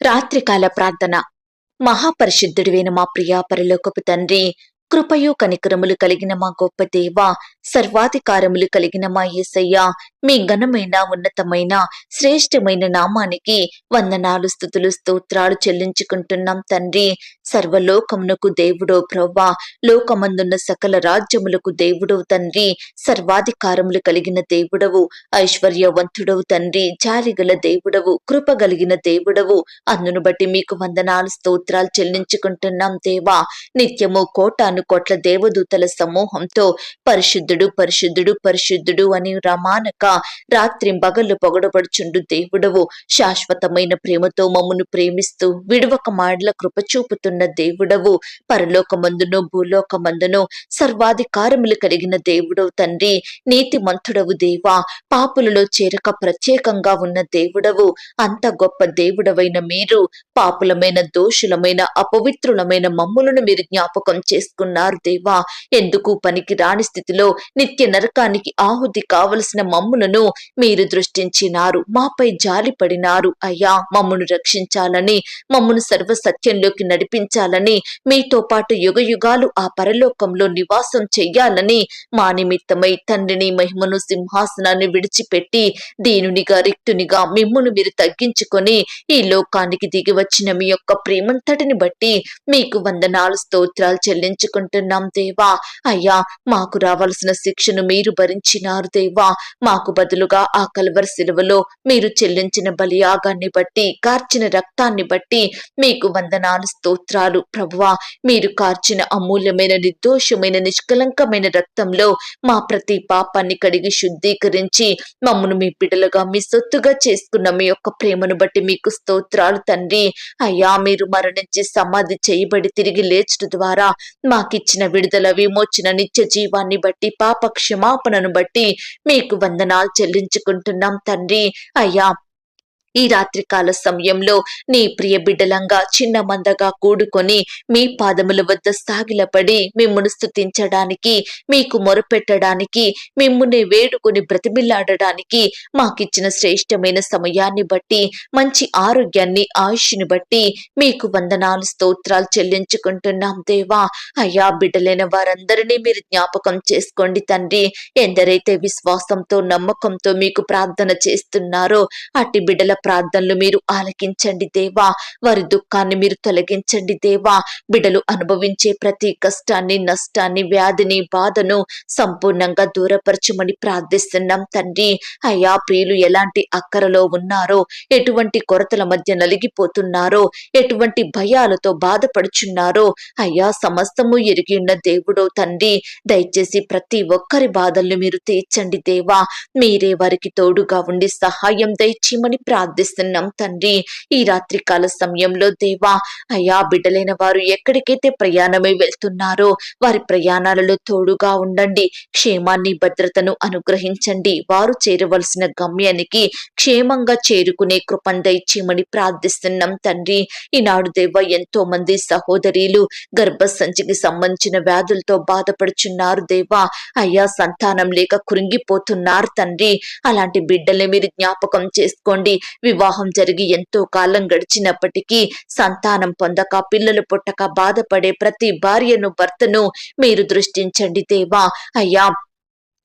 రాత్రికాల ప్రార్థన. మహాపరిశుద్ధుడివైన మా ప్రియా పరలోకపు తండ్రి కృపయు కనికరములు కలిగిన మా గొప్ప దేవ సర్వాధికారములు కలిగిన మా యేసయ్య మీ ఘనమైన ఉన్నతమైన శ్రేష్టమైన నామానికి వందనాలు స్థుతులు స్తోత్రాలు చెల్లించుకుంటున్నాం తండ్రి. సర్వలోకమునకు దేవుడో ప్రవ్వా లోకమందున్న సకల రాజ్యములకు దేవుడవు తండ్రి. సర్వాధికారములు కలిగిన దేవుడవు ఐశ్వర్యవంతుడవు తండ్రి. జాలిగల దేవుడవు కృప కలిగిన దేవుడవు అందును బట్టి మీకు వందనాలు స్తోత్రాలు చెల్లించుకుంటున్నాం దేవా. నిత్యము కోటాను కోట్ల దేవదూతల సమూహంతో పరిశుద్ధుడు పరిశుద్ధుడు పరిశుద్ధుడు అని రమానక రాత్రి పగళ్ళు పొగడబడుచుండు దేవుడవు. శాశ్వతమైన ప్రేమతో మమ్మను ప్రేమిస్తూ విడువక మాడల కృప చూపుతున్న దేవుడవు. పరలోకమందును భూలోకమందును సర్వాధికారములు కలిగిన దేవుడవు తండ్రి నీతి మంతుడవు దేవా. పాపులలో చేరక ప్రత్యేకంగా ఉన్న దేవుడవు. అంత గొప్ప దేవుడవైన మీరు పాపులమైన దోషులమైన అపవిత్రులమైన మమ్ములను మీరు జ్ఞాపకం ఉన్నారు దేవా. ఎందుకు పనికి రాని స్థితిలో నిత్య నరకానికి ఆహుతి కావలసిన మమ్ములను మీరు దృష్టించినారు. మాపై జాలిపడినారు అయ్యా మమ్మును రక్షించాలని మమ్మును సర్వ సత్యంలోకి నడిపించాలని మీతో పాటు యుగ యుగాలు ఆ పరలోకంలో నివాసం చెయ్యాలని మా నిమిత్తమై తండ్రిని మహిమను సింహాసనాన్ని విడిచిపెట్టి దీనునిగా రిక్తునిగా మిమ్మును మీరు తగ్గించుకొని ఈ లోకానికి దిగి వచ్చిన మీ యొక్క ప్రేమంతటిని బట్టి మీకు వందనాలు స్తోత్రాలు చెల్లించుకుంటున్నాం దేవా. అయ్యా మాకు రావాల్సిన శిక్షను మీరు భరించినారు దేవా. మాకు బదులుగా ఆ కల్వర్ సిలువలో మీరు చెల్లించిన బలియాగాన్ని బట్టి కార్చిన రక్తాన్ని బట్టి మీకు వందనాలు స్తోత్రాలు. ప్రభువా మీరు కార్చిన అమూల్యమైన నిర్దోషమైన నిష్కలంకమైన రక్తంలో మా ప్రతి పాపాన్ని కడిగి శుద్ధీకరించి మమ్మను మీ బిడ్డలుగా మీ సొత్తుగా చేసుకున్న మీ యొక్క ప్రేమను బట్టి మీకు స్తోత్రాలు తండ్రి. అయ్యా మీరు మరణించి సమాధి చేయబడి తిరిగి లేచడం ద్వారా మా మాకిచ్చిన విడుదల విమోచన నిత్య జీవాన్ని బట్టి పాప క్షమాపణను బట్టి మీకు వందనాలు చెల్లించుకుంటున్నాం తండ్రి. అయ్యా ఈ రాత్రికాల సమయంలో నీ ప్రియ బిడ్డలంగా చిన్న మందగా కూడుకొని మీ పాదముల వద్ద సాగిలపడి మిమ్మును స్థుతించడానికి మీకు మొరపెట్టడానికి మిమ్మునే వేడుకొని బ్రతిమిల్లాడడానికి మాకిచ్చిన శ్రేష్టమైన సమయాన్ని బట్టి మంచి ఆరోగ్యాన్ని ఆయుష్ని బట్టి మీకు వందనాలు స్తోత్రాలు చెల్లించుకుంటున్నాం దేవా. అయ్యా బిడ్డలైన వారందరినీ మీరు జ్ఞాపకం చేసుకోండి తండ్రి. ఎందరైతే విశ్వాసంతో నమ్మకంతో మీకు ప్రార్థన చేస్తున్నారో అట్టి బిడ్డల ప్రార్థనలు మీరు ఆలకించండి దేవా. వారి దుఃఖాన్ని మీరు తొలగించండి దేవా. బిడలు అనుభవించే ప్రతి కష్టాన్ని నష్టాన్ని వ్యాధిని బాధను సంపూర్ణంగా దూరపరచమని ప్రార్థిస్తున్నాం తండ్రి. అయ్యా ప్రియులు ఎలాంటి అక్కరలో ఉన్నారో ఎటువంటి కొరతల మధ్య నలిగిపోతున్నారో ఎటువంటి భయాలతో బాధపడుచున్నారో అయ్యా సమస్తము ఎరిగి ఉన్న దేవుడో తండ్రి. దయచేసి ప్రతి ఒక్కరి బాధల్ని మీరు తీర్చండి దేవా. మీరే వారికి తోడుగా ఉండి సహాయం దయచేయమని ప్రార్థిస్తున్నాం తండ్రి. ఈ రాత్రికాల సమయంలో దేవా అయ్యా బిడ్డలైన వారు ఎక్కడికైతే ప్రయాణమై వెళ్తున్నారో వారి ప్రయాణాలలో తోడుగా ఉండండి. క్షేమాన్ని భద్రతను అనుగ్రహించండి. వారు చేరవలసిన గమ్యానికి క్షేమంగా చేరుకునే కృపం దయచేయమని ప్రార్థిస్తున్నాం తండ్రి. ఈనాడు దేవ ఎంతో మంది సహోదరీలు గర్భసంచికి సంబంధించిన వ్యాధులతో బాధపడుచున్నారు దేవా. అయ్యా సంతానం లేక కురింగిపోతున్నారు తండ్రి. అలాంటి బిడ్డల్ని మీరు జ్ఞాపకం చేసుకోండి. వివాహం జరిగి ఎంతో కాలం గడిచినప్పటికీ సంతానం పొందక పిల్లలు పుట్టక బాధపడే ప్రతి భార్యను భర్తను మీరు దృష్టించండి దేవా. అయ్యా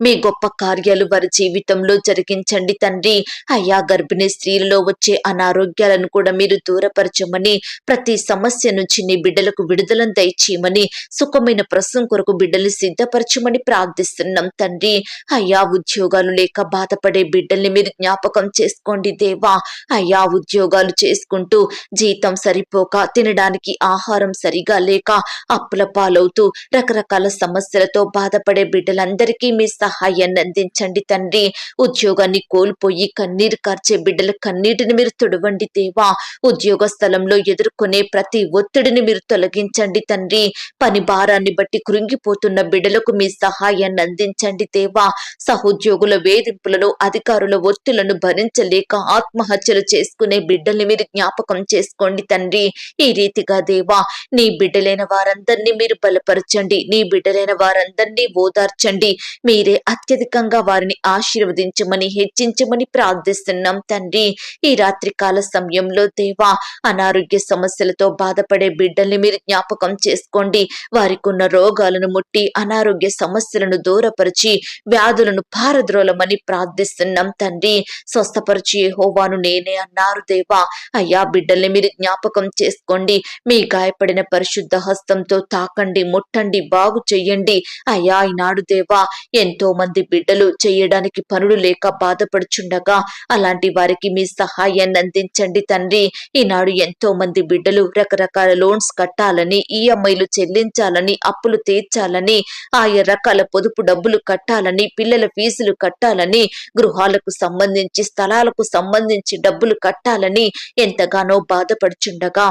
మీ గొప్ప కార్యాలు వారి జీవితంలో జరిగించండి తండ్రి. అయ్యా గర్భిణీ స్త్రీలలో వచ్చే అనారోగ్యాలను కూడా మీరు దూరపరచమని ప్రతి సమస్య నుంచి నీ బిడ్డలకు విడుదలను దయచేయమని సుఖమైన ప్రసవం కొరకు బిడ్డల్ని సిద్ధపరచమని ప్రార్థిస్తున్నాం తండ్రి. అయ్యా ఉద్యోగాలు లేక బాధపడే బిడ్డల్ని మీరు జ్ఞాపకం చేసుకోండి దేవా. అయ్యా ఉద్యోగాలు చేసుకుంటూ జీతం సరిపోక తినడానికి ఆహారం సరిగా లేక అప్పుల పాలవుతూ రకరకాల సమస్యలతో బాధపడే బిడ్డలందరికీ మీ సహాయాన్ని అందించండి తండ్రి. ఉద్యోగాన్ని కోల్పోయి కన్నీరు కార్చే బిడ్డల కన్నీటిని మీరు తుడవండి దేవా. ఉద్యోగ స్థలంలో ఎదుర్కొనే ప్రతి ఒత్తిడిని మీరు తొలగించండి తండ్రి. పని భారాన్ని బట్టి కృంగిపోతున్న బిడ్డలకు మీ సహాయాన్ని అందించండి దేవా. సహోద్యోగుల వేధింపులను అధికారుల ఒత్తులను భరించలేక ఆత్మహత్యలు చేసుకునే బిడ్డల్ని మీరు జ్ఞాపకం చేసుకోండి తండ్రి. ఈ రీతిగా దేవా నీ బిడ్డలైన వారందరినీ మీరు బలపరచండి. నీ బిడ్డలైన వారందరినీ ఓదార్చండి. మీరే అత్యధికంగా వారిని ఆశీర్వదించమని హెచ్చించమని ప్రార్థిస్తున్నాం తండ్రి. ఈ రాత్రి కాల సమయంలో దేవా అనారోగ్య సమస్యలతో బాధపడే బిడ్డల్ని మీరు జ్ఞాపకం చేసుకోండి. వారికి ఉన్న రోగాలను ముట్టి అనారోగ్య సమస్యలను దూరపరిచి వ్యాధులను పారద్రోలమని ప్రార్థిస్తున్నాం తండ్రి. స్వస్థపరిచి హోవాను నేనే అన్నారు దేవా. అయ్యా బిడ్డల్ని మీరు జ్ఞాపకం చేసుకోండి. మీ గాయపడిన పరిశుద్ధ హస్తంతో తాకండి ముట్టండి బాగు చెయ్యండి. అయ్యా ఈనాడు దేవా ఎంతో మంది బిడ్డలు చేయడానికి పనులు లేక బాధపడుచుండగా అలాంటి వారికి మీ సహాయాన్ని అందించండి తండ్రి. ఈనాడు ఎంతో మంది బిడ్డలు రకరకాల లోన్స్ కట్టాలని ఈఎంఐలు చెల్లించాలని అప్పులు తీర్చాలని ఆయా రకాల పొదుపు డబ్బులు కట్టాలని పిల్లల ఫీజులు కట్టాలని గృహాలకు సంబంధించి స్థలాలకు సంబంధించి డబ్బులు కట్టాలని ఎంతగానో బాధపడుచుండగా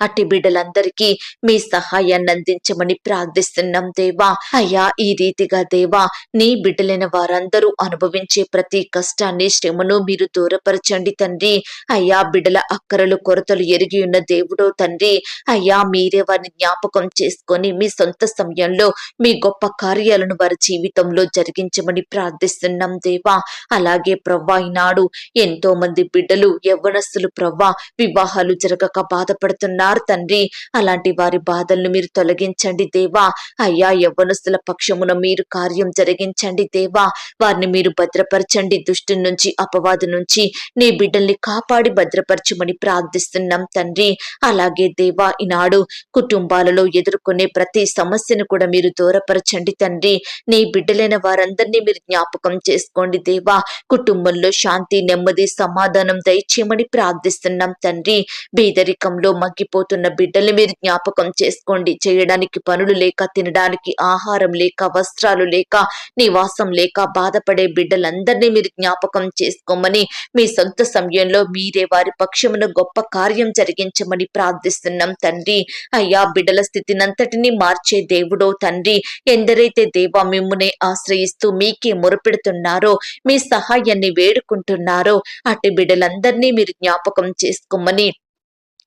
అట్టి బిడ్డలందరికీ మీ సహాయాన్ని అందించమని ప్రార్థిస్తున్నాం దేవా. అయ్యా ఈ రీతిగా దేవా నీ బిడ్డలైన వారందరూ అనుభవించే ప్రతి కష్టాన్ని శ్రమను మీరు దూరపరచండి తండ్రి. అయ్యా బిడ్డల అక్కరలు కొరతలు ఎరిగి ఉన్న దేవుడో తండ్రి. అయ్యా మీరే వారిని జ్ఞాపకం చేసుకొని మీ సొంత సమయంలో మీ గొప్ప కార్యాలను వారి జీవితంలో జరిగించమని ప్రార్థిస్తున్నాం దేవా. అలాగే ప్రవ్వా ఈనాడు ఎంతో మంది బిడ్డలు యవ్వనస్తులు ప్రవ్వా వివాహాలు జరగక బాధపడుతున్నారు తండ్రి. అలాంటి వారి బాధలను మీరు తొలగించండి దేవా. అయ్యా యవ్వనస్తుల పక్షమున మీరు కార్యం జరిగించండి దేవా. వారిని మీరు భద్రపరచండి. దుష్టి నుంచి అపవాదు నుంచి నీ బిడ్డల్ని కాపాడి భద్రపరచమని ప్రార్థిస్తున్నాం తండ్రి. అలాగే దేవా ఈనాడు కుటుంబాలలో ఎదుర్కొనే ప్రతి సమస్యను కూడా మీరు దూరపరచండి తండ్రి. నీ బిడ్డలైన వారందరినీ మీరు జ్ఞాపకం చేసుకోండి దేవా. కుటుంబంలో శాంతి నెమ్మది సమాధానం దయచేయమని ప్రార్థిస్తున్నాం తండ్రి. బీదరికంలో మగ్గిపోతున్న బిడ్డల్ని మీరు జ్ఞాపకం చేసుకోండి. చేయడానికి పనులు లేక తినడానికి ఆహారం లేక వస్త్రాలు లేక నివాసం లేక బాధపడే బిడ్డలందరినీ మీరు జ్ఞాపకం చేసుకోమని మీ సొంత సమయంలో మీరే వారి పక్షమున గొప్ప కార్యం జరిగించమని ప్రార్థిస్తున్నాం తండ్రి. అయ్యా బిడ్డల స్థితినంతటినీ మార్చే దేవుడో తండ్రి. ఎందరైతే దేవా మిమ్మునే ఆశ్రయిస్తూ మీకే మొరపెడుతున్నారో మీ సహాయాన్ని వేడుకుంటున్నారో అటు బిడ్డలందరినీ మీరు జ్ఞాపకం చేసుకోమని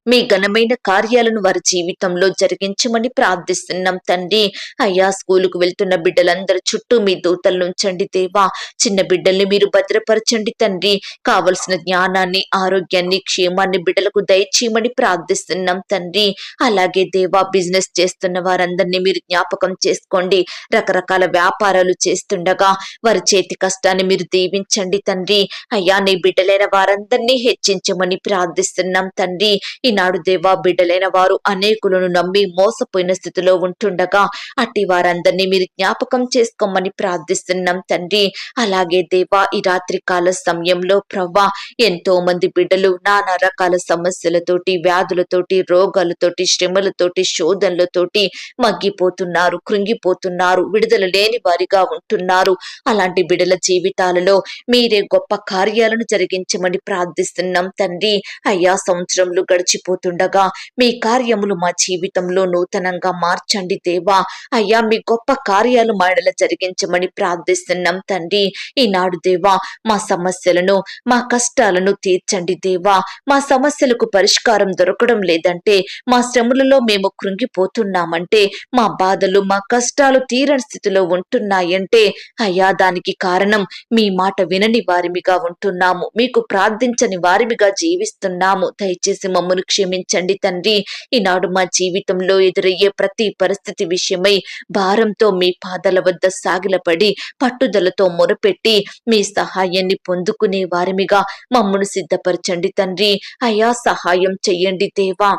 మీ ఘనమైన కార్యాలను వారి జీవితంలో జరిగించమని ప్రార్థిస్తున్నాం తండ్రి. అయ్యా స్కూలుకు వెళ్తున్న బిడ్డలందరి చుట్టూ మీ దూతలను ఉంచండి దేవా. చిన్న బిడ్డల్ని మీరు భద్రపరచండి తండ్రి. కావలసిన జ్ఞానాన్ని ఆరోగ్యాన్ని క్షేమాన్ని బిడ్డలకు దయచేయమని ప్రార్థిస్తున్నాం తండ్రి. అలాగే దేవా బిజినెస్ చేస్తున్న వారందరినీ మీరు జ్ఞాపకం చేసుకోండి. రకరకాల వ్యాపారాలు చేస్తుండగా వారి చేతి కష్టాన్ని మీరు దీవించండి తండ్రి. అయ్యా నీ బిడ్డలైన వారందరినీ హెచ్చించమని ప్రార్థిస్తున్నాం తండ్రి. ఈనాడు దేవా బిడ్డలైన వారు అనేకులను నమ్మి మోసపోయిన స్థితిలో ఉంటుండగా అట్టి వారందరినీ మీరు జ్ఞాపకం చేసుకోమని ప్రార్థిస్తున్నాం తండ్రి. అలాగే దేవా ఈ రాత్రి కాల సమయంలో ప్రవ్వా ఎంతో మంది బిడ్డలు నానా రకాల సమస్యలతోటి వ్యాధులతోటి రోగాలతోటి శ్రమలతోటి శోధనలతోటి మగ్గిపోతున్నారు కృంగిపోతున్నారు విడుదల లేని వారిగా ఉంటున్నారు. అలాంటి బిడ్డల జీవితాలలో మీరే గొప్ప కార్యాలను జరిగించమని ప్రార్థిస్తున్నాం తండ్రి. అయ్యా సంవత్సరంలో గడిచిపోతుండగా మీ కార్యములు మా జీవితంలో నూతనంగా మార్చండి దేవా. అయ్యా మీ గొప్ప కార్యాలు మాడల జరిగించమని ప్రార్థిస్తున్నాం తండ్రి. ఈనాడు దేవా మా సమస్యలను మా కష్టాలను తీర్చండి దేవా. మా సమస్యలకు పరిష్కారం దొరకడం లేదంటే మా శ్రమలలో మేము కృంగిపోతున్నామంటే మా బాధలు మా కష్టాలు తీరని స్థితిలో ఉంటున్నాయంటే అయ్యా దానికి కారణం మీ మాట వినని వారిమిగా ఉంటున్నాము. మీకు ప్రార్థించని వారిమిగా జీవిస్తున్నాము. దయచేసి మమ్మను క్షమించండి తండ్రి. ఈనాడు మా జీవితంలో ఎదురయ్యే ప్రతి పరిస్థితి విషయమై భారంతో మీ పాదాల వద్ద సాగిలపడి పట్టుదలతో మొరపెట్టి మీ సహాయాన్ని పొందుకునే వారిమిగా మమ్మను సిద్ధపరచండి తండ్రి. అయా సహాయం చెయ్యండి దేవా.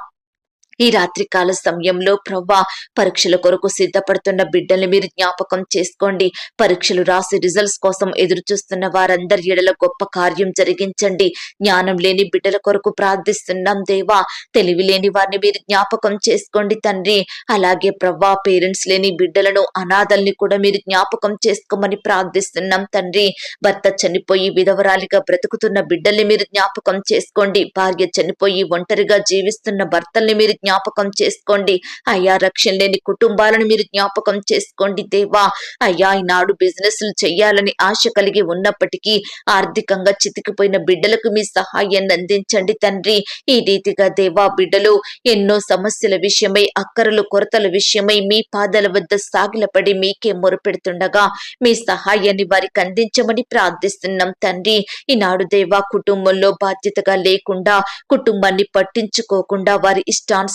ఈ రాత్రి కాల సమయంలో ప్రవ్వా పరీక్షల కొరకు సిద్ధపడుతున్న బిడ్డల్ని మీరు జ్ఞాపకం చేసుకోండి. పరీక్షలు రాసి రిజల్ట్స్ కోసం ఎదురు చూస్తున్న వారందరి ఎడల గొప్ప కార్యం జరిగించండి. జ్ఞానం లేని బిడ్డల కొరకు ప్రార్థిస్తున్నాం దేవా. తెలివి లేని వారిని మీరు జ్ఞాపకం చేసుకోండి తండ్రి. అలాగే ప్రవ్వా పేరెంట్స్ లేని బిడ్డలను అనాథల్ని కూడా మీరు జ్ఞాపకం చేసుకోమని ప్రార్థిస్తున్నాం తండ్రి. భర్త చనిపోయి విధవరాలిగా బ్రతుకుతున్న బిడ్డల్ని మీరు జ్ఞాపకం చేసుకోండి. భార్య చనిపోయి ఒంటరిగా జీవిస్తున్న భర్తల్ని మీరు జ్ఞాపకం చేసుకోండి. అయ్యా రక్షణ లేని కుటుంబాలను మీరు జ్ఞాపకం చేసుకోండి దేవా. అయ్యా ఈనాడు బిజినెస్లు చేయాలని ఆశ కలిగి ఉన్నప్పటికీ ఆర్థికంగా చితికిపోయిన బిడ్డలకు మీ సహాయాన్ని అందించండి తండ్రి. ఈ రీతిగా దేవా బిడ్డలు ఎన్నో సమస్యల విషయమై అక్కరలు కొరతల విషయమై మీ పాదాల వద్ద సాగిలపడి మీకే మొరుపెడుతుండగా మీ సహాయాన్ని వారికి అందించమని ప్రార్థిస్తున్నాం తండ్రి. ఈనాడు దేవా కుటుంబంలో బాధ్యతగా లేకుండా కుటుంబాన్ని పట్టించుకోకుండా వారి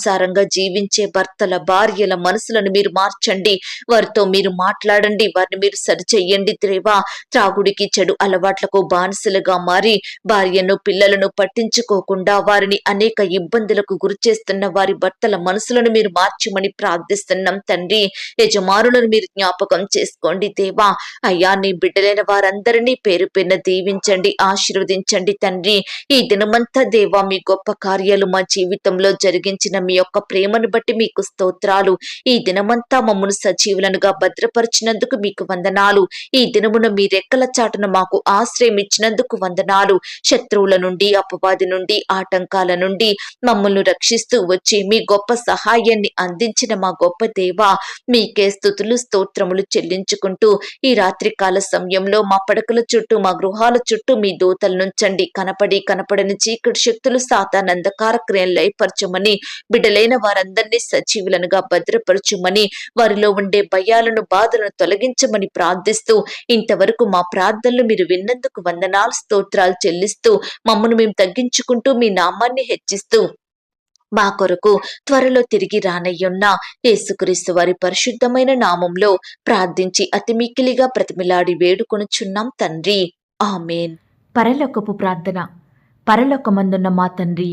ఇష్టానుసారంగా జీవించే భర్తల భార్యల మనసులను మీరు మార్చండి. వారితో మీరు మాట్లాడండి. వారిని మీరు సరిచెయ్యండి దేవా. త్రాగుడికి చెడు అలవాట్లకు బానిసలుగా మారి భార్యను పిల్లలను పట్టించుకోకుండా వారిని అనేక ఇబ్బందులకు గురి చేస్తున్న వారి భర్తల మనసులను మీరు మార్చమని ప్రార్థిస్తున్నాం తండ్రి. యజమానులను మీరు జ్ఞాపకం చేసుకోండి దేవా. అయ్యా నీ బిడ్డలైన వారందరినీ పేరు పేరున దీవించండి ఆశీర్వదించండి తండ్రి. ఈ దినమంతా దేవా మీ గొప్ప కార్యాలు మా జీవితంలో జరిగించిన మీ యొక్క ప్రేమను బట్టి మీకు స్తోత్రాలు. ఈ దినమంతా మమ్మను సజీవులనుగా భద్రపరిచినందుకు మీకు వందనాలు. ఈ దినమున మీ రెక్కల చాటున మాకు ఆశ్రయం ఇచ్చినందుకు వందనాలు. శత్రువుల నుండి అపవాది నుండి ఆటంకాల నుండి మమ్మల్ని రక్షిస్తూ వచ్చి మీ గొప్ప సహాయాన్ని అందించిన మా గొప్ప దేవ మీకే స్థుతులు స్తోత్రములు చెల్లించుకుంటూ ఈ రాత్రికాల సమయంలో మా పడకల చుట్టూ మా గృహాల చుట్టూ మీ దూతలు నుంచండి. కనపడి కనపడని చీకటి శక్తులు సాతానందకార అంధకార క్రియలు లయపరచమని బిడ్డలైన వారందరినీ సజీవులనుగా భద్రపరచుమని వారిలో ఉండే భయాలను బాధలను తొలగించమని ప్రార్థిస్తూ ఇంతవరకు మా ప్రార్థనలు మీరు విన్నందుకు వందనాలు స్తోత్రాలు చెల్లిస్తూ మమ్మను మేము తగ్గించుకుంటూ మీ నామాన్ని హెచ్చిస్తూ మా కొరకు త్వరలో తిరిగి రానయ్యున్న యేసుక్రీస్తు వారి పరిశుద్ధమైన నామంలో ప్రార్థించి అతి మిక్కిలిగా ప్రతిమిలాడి వేడుకొనుచున్నాం తండ్రి. ఆమెన్. పరలోకపు ప్రార్థన. పరలోకమందున్న మా తండ్రి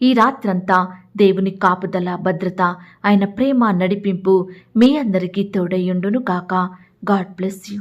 ఈ రాత్రంతా దేవుని కాపుదల భద్రత ఆయన ప్రేమ నడిపింపు మీ అందరికీ తోడయ్యుండును కాక గాడ్ బ్లెస్ యూ.